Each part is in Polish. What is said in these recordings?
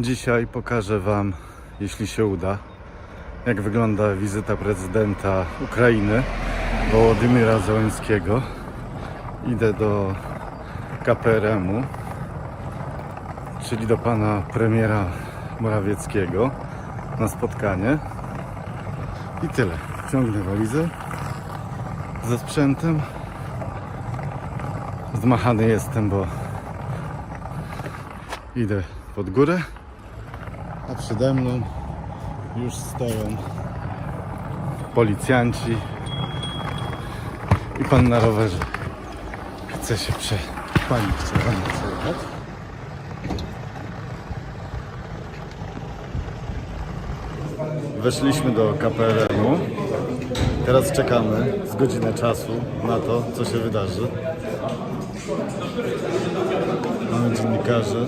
Dzisiaj pokażę Wam, jeśli się uda, jak wygląda wizyta prezydenta Ukrainy Wołodymyra Zełenskiego. Idę do KPRM-u, czyli do pana premiera Morawieckiego na spotkanie. I tyle. Ciągnę walizę ze sprzętem. Zmachany jestem, bo idę pod górę, a przede mną już stoją policjanci i pan na rowerze chce się prze... Pani chce pani przejechać. Weszliśmy do KPRM-u. Teraz czekamy z godzinę czasu na to, co się wydarzy. Mamy dziennikarzy,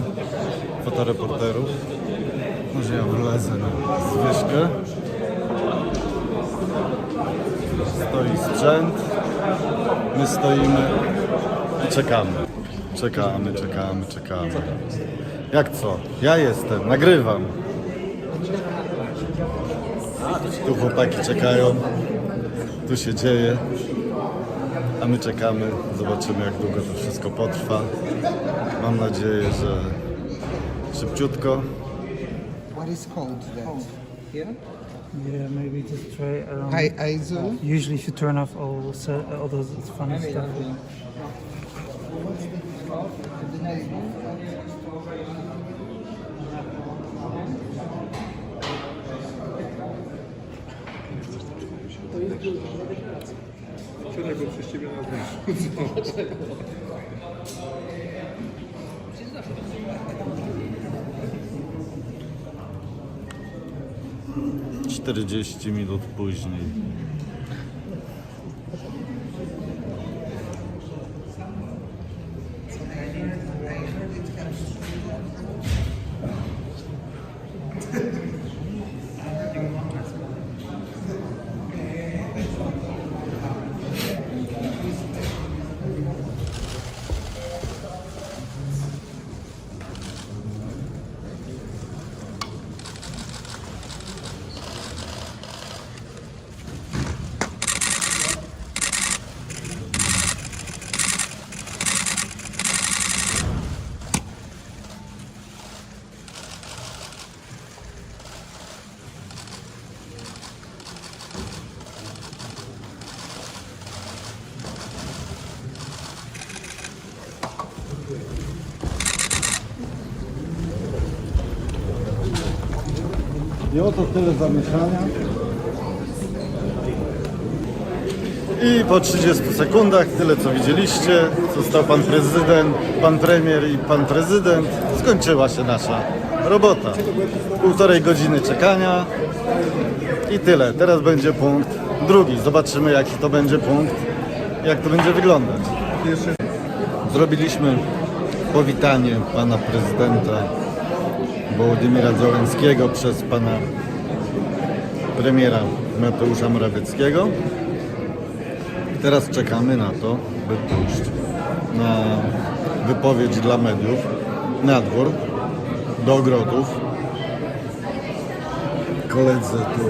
fotoreporterów. Może ja wlezę na zwyżkę. Stoi sprzęt. My stoimy i czekamy. Czekamy, czekamy, czekamy. Jak co? Ja jestem, nagrywam. Tu chłopaki czekają. Tu się dzieje. A my czekamy. Zobaczymy jak długo to wszystko potrwa. Mam nadzieję, że szybciutko. What is called that? Here? Yeah, maybe just try. Um, High ISO. Usually, if you turn off all se- all those funny stuff. Wczoraj go przez ciebie nazwałem. 40 minut później. I oto tyle zamieszania. I po 30 sekundach, tyle co widzieliście, został pan prezydent, pan premier i pan prezydent. Skończyła się nasza robota. Półtorej godziny czekania i tyle. Teraz będzie punkt drugi. Zobaczymy jaki to będzie punkt, jak to będzie wyglądać. Zrobiliśmy powitanie pana prezydenta Wołodymyra Zełenskiego przez pana premiera Mateusza Morawieckiego. Teraz czekamy na to, by pójść na wypowiedź dla mediów na dwór, do ogrodów. Koledzy tu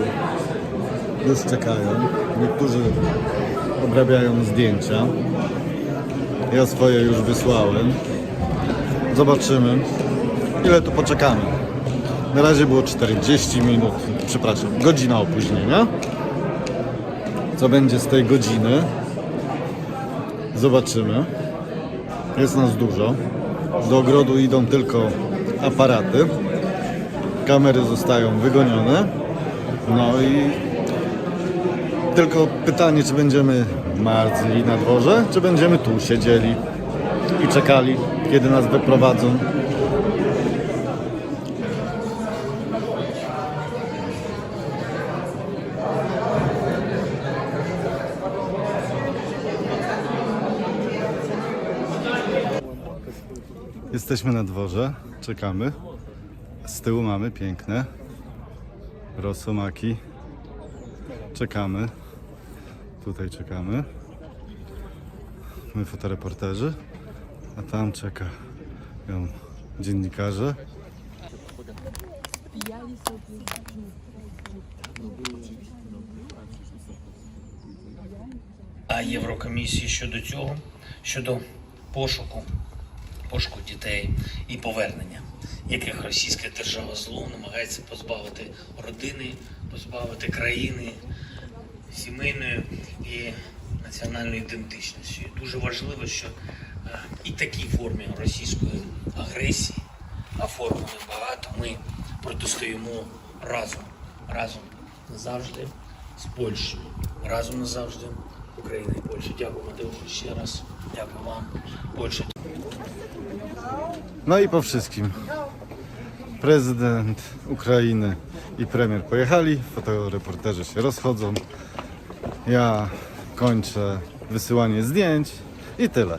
już czekają. Niektórzy obrabiają zdjęcia. Ja swoje już wysłałem. Zobaczymy, ile tu poczekamy. Na razie było 40 minut, przepraszam, godzina opóźnienia. Co będzie z tej godziny? Zobaczymy. Jest nas dużo. Do ogrodu idą tylko aparaty. Kamery zostają wygonione. No i tylko pytanie, czy będziemy marzli na dworze, czy będziemy tu siedzieli i czekali, kiedy nas wyprowadzą. Jesteśmy na dworze, czekamy. Z tyłu mamy piękne rosomaki. Czekamy. Tutaj czekamy. My fotoreporterzy, a tam czeka ją dziennikarze. а Єврокомісії щодо цього, щодо пошуку, пошуку дітей і повернення, яких російська держава зло намагається позбавити родини, позбавити країни, сімейної і національної ідентичності. Дуже важливо, що е, і такій формі російської агресії, а форм багато, ми протистоїмо разом, разом назавжди з Польщею, разом назавжди Україна і Польща. Дякую, Матеушу, ще раз. Дякую вам, Польща. No i po wszystkim. Prezydent Ukrainy i premier pojechali, fotoreporterzy się rozchodzą. Ja kończę wysyłanie zdjęć i tyle.